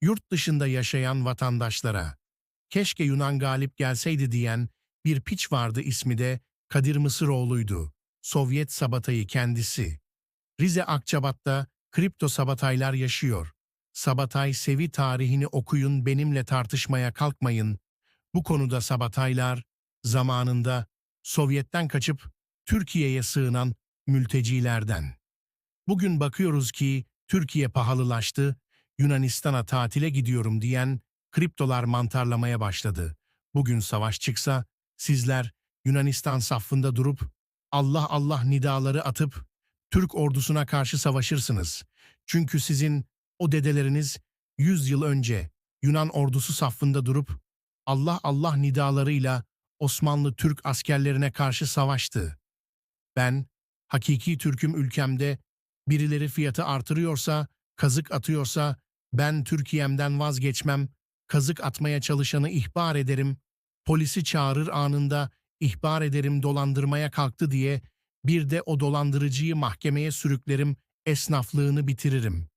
yurt dışında yaşayan vatandaşlara. Keşke Yunan galip gelseydi diyen bir piç vardı ismi de Kadir Mısıroğlu'ydu. Sovyet sabatayı kendisi. Rize Akçabat'ta kripto sabataylar yaşıyor. Sabatay sevi tarihini okuyun benimle tartışmaya kalkmayın. Bu konuda sabataylar zamanında Sovyet'ten kaçıp Türkiye'ye sığınan mültecilerden. Bugün bakıyoruz ki Türkiye pahalılaştı, Yunanistan'a tatile gidiyorum diyen kriptolar mantarlamaya başladı. Bugün savaş çıksa sizler Yunanistan safında durup Allah Allah nidaları atıp Türk ordusuna karşı savaşırsınız. Çünkü sizin o dedeleriniz 100 yıl önce Yunan ordusu safında durup Allah Allah nidalarıyla Osmanlı Türk askerlerine karşı savaştı. Ben, hakiki Türk'üm ülkemde, birileri fiyatı artırıyorsa, kazık atıyorsa, ben Türkiye'mden vazgeçmem, kazık atmaya çalışanı ihbar ederim, polisi çağırır anında, ihbar ederim dolandırmaya kalktı diye, bir de o dolandırıcıyı mahkemeye sürüklerim, esnaflığını bitiririm.